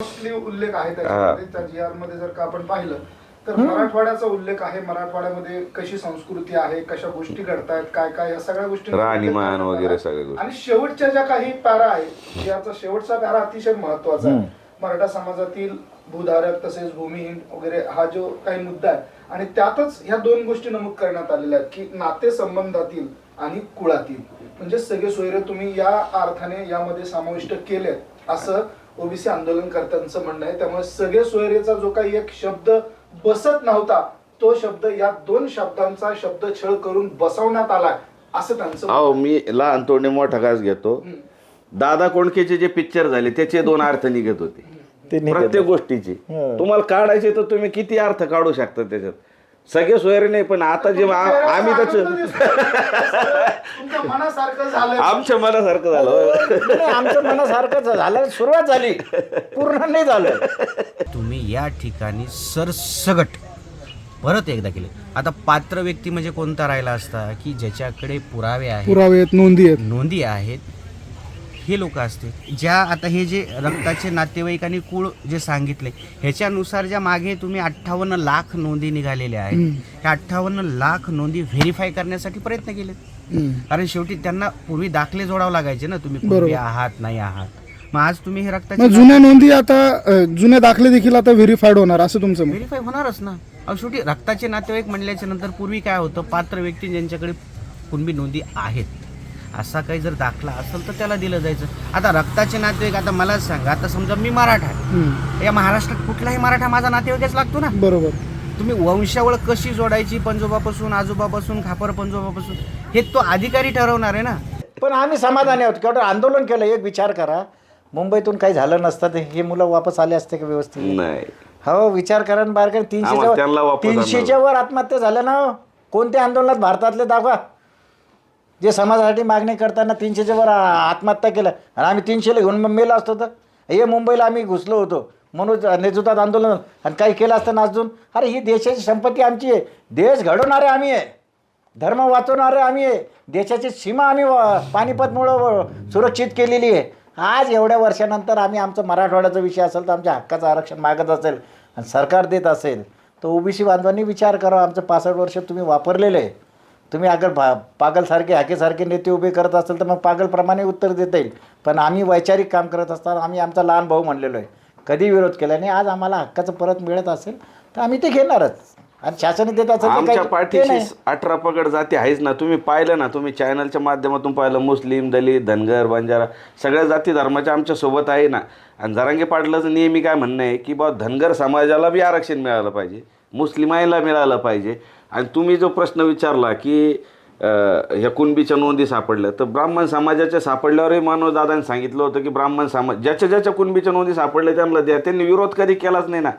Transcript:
Mostly उल्लेख आहे त्याच्यामध्ये. त्या जी आरमध्ये जर का आपण पाहिलं तर मराठवाड्याचा उल्लेख आहे. मराठवाड्यामध्ये कशी संस्कृती आहे कशा गोष्टी घडतायत काय काय या सगळ्या गोष्टी राहणीमान वगैरे सगळ्या गोष्टी. आणि शेवटच्या ज्या काही पॅरा आहे याचा शेवटचा पॅरा अतिशय महत्त्वाचा आहे. मराठा समाजातील भूधारक तसेच भूमिहीन वगैरे हा जो काही मुद्दा आहे आणि त्यातच ह्या दोन गोष्टी नमूद करण्यात आलेल्या आहेत की नाते संबंधातील आणि कुळातील. म्हणजे सगळे सोयरे तुम्ही या अर्थाने यामध्ये समाविष्ट केलेत. असं ओबीसी आंदोलनकर्त्यांचं म्हणणं आहे. त्यामुळे सगळे सोयरेचा जो काही एक शब्द बसत नव्हता तो शब्द या दोन शब्दांचा शब्द छळ करून बसवण्यात आलाय असं त्यांचं अहो मी लहान तोंडे मोठा घास घेतो. हम्म. दादा कोणकेचे जे पिक्चर झाले त्याचे दोन अर्थ निघत होते. ते निघत प्रत्येक गोष्टीची. तुम्हाला काढायचे तर तुम्ही किती अर्थ काढू शकता त्याच्यात? सगळे सोयरे नाही पण आता जे आ- आम्ही त्याचं तुमच्या मनासारखं झालं आमच्या मनासारखं झालं. नाही, आमचं मनासारखं झालं. सुरुवात झाली. पूर्ण नाही झालं. तुम्ही या ठिकाणी सरसगट परत एकदा केले. आता पात्र व्यक्ती म्हणजे कोणता राहिला असता की ज्याच्याकडे पुरावे आहेत? पुरावे आहेत नोंदी आहेत. नोंदी आहेत. हे लोक असते ज्या आता हे जे रक्ताचे नातेवाईक आणि कुळ जे सांगितले ह्याच्यानुसार ज्या मागे तुम्ही अठ्ठावन्न लाख नोंदी निघालेल्या आहेत त्या अठ्ठावन्न लाख नोंदी व्हेरीफाय करण्यासाठी प्रयत्न केले कारण शेवटी त्यांना पूर्वी दाखले जोडावं लागायचे ना तुम्ही पूर्वी आहात नाही आहात. मग आज तुम्ही हे रक्ताचे जुन्या नोंदी आता अ, जुने दाखले देखील आता व्हेरीफाईड होणार असं तुमचं व्हेरीफाय होणारच ना. अहो शेवटी रक्ताचे नातेवाईक म्हणल्याच्या नंतर पूर्वी काय होतं पात्र व्यक्ती ज्यांच्याकडे कुणबी नोंदी आहेत असा काही जर दाखला असेल तर त्याला दिलं जायचं. आता रक्ताचे नातेवाईक आता मला सांगा आता समजा मी मराठा आहे. या महाराष्ट्रात कुठलाही मराठा माझा नातेवाईकच लागतो ना? बरोबर. तुम्ही वंशावळ कशी जोडायची? पंजोबापासून आजोबापासून खापर पंजोबापासून? हे तो अधिकारी ठरवणार आहे ना? पण आम्ही समाधानी आहोत. केवढं आंदोलन केलं एक विचार करा. मुंबईतून काही झालं नसतं तर हे मुलं वापस आले असते का व्यवस्थित? नाही. हो विचार करा ना बाहेर आम्हाला तीनशेच्या त्यांना वर वापस तीनशेच्या वर आत्महत्या झाल्या ना हो. कोणत्या आंदोलनात भारतातले दाखवा. जे समाजासाठी मागणी करताना तीनशेच्या वर आत्महत्या केलं आणि आम्ही तीनशेला घेऊन मग मेलो असतो तर. हे मुंबईला आम्ही घुसलो होतो. म्हणून नेतृत्वात आंदोलन आणि काही केलं असतं अजून. अरे ही देशाची संपत्ती आमची आहे. देश घडवणारे आम्ही आहे. धर्म वाचवणारे आम्ही आहे. देशाची सीमा आम्ही व- पानिपतमुळं सुरक्षित केलेली आहे. आज एवढ्या वर्षानंतर आम्ही आमचं मराठवाड्याचा विषय असेल तर आमच्या हक्काचं आरक्षण मागत असेल आणि सरकार देत असेल तर ओबीसी बांधवांनी विचार करा. आमचं पासष्ट वर्ष तुम्ही वापरलेलं आहे. तुम्ही अगर भा पागलसारखे हाकेसारखे नेते उभे करत असेल तर मग पागलप्रमाणे उत्तर देता येईल. पण आम्ही वैचारिक काम करत असताना आम्ही आमचा लहान भाऊ म्हणलेलो आहे. कधी विरोध केला नाही आज आम्हाला हक्काचं परत मिळत असेल तर आम्ही ते घेणारच. आणि शासन देत आमच्या पाठीशी. अठरा पगड जाती आहेच ना. तुम्ही पाहिलं ना तुम्ही चॅनलच्या माध्यमातून पाहिलं मुस्लिम दलित धनगर बंजारा सगळ्या जाती धर्माच्या आमच्यासोबत आहे ना. आणि जरांगे पाटलाचं नेहमी काय म्हणणं आहे की बा धनगर समाजाला बी आरक्षण मिळालं पाहिजे मुस्लिमाईला मिळालं पाहिजे. आणि तुम्ही जो प्रश्न विचारला की ह्या कुणबीच्या नोंदी सापडल्या तर ब्राह्मण समाजाच्या सापडल्यावरही मानवदादांनी सांगितलं होतं की ब्राह्मण समाज ज्याच्या ज्याच्या कुणबीच्या नोंदी सापडल्या त्यांना द्या. त्यांनी विरोध कधी केलाच नाही ना.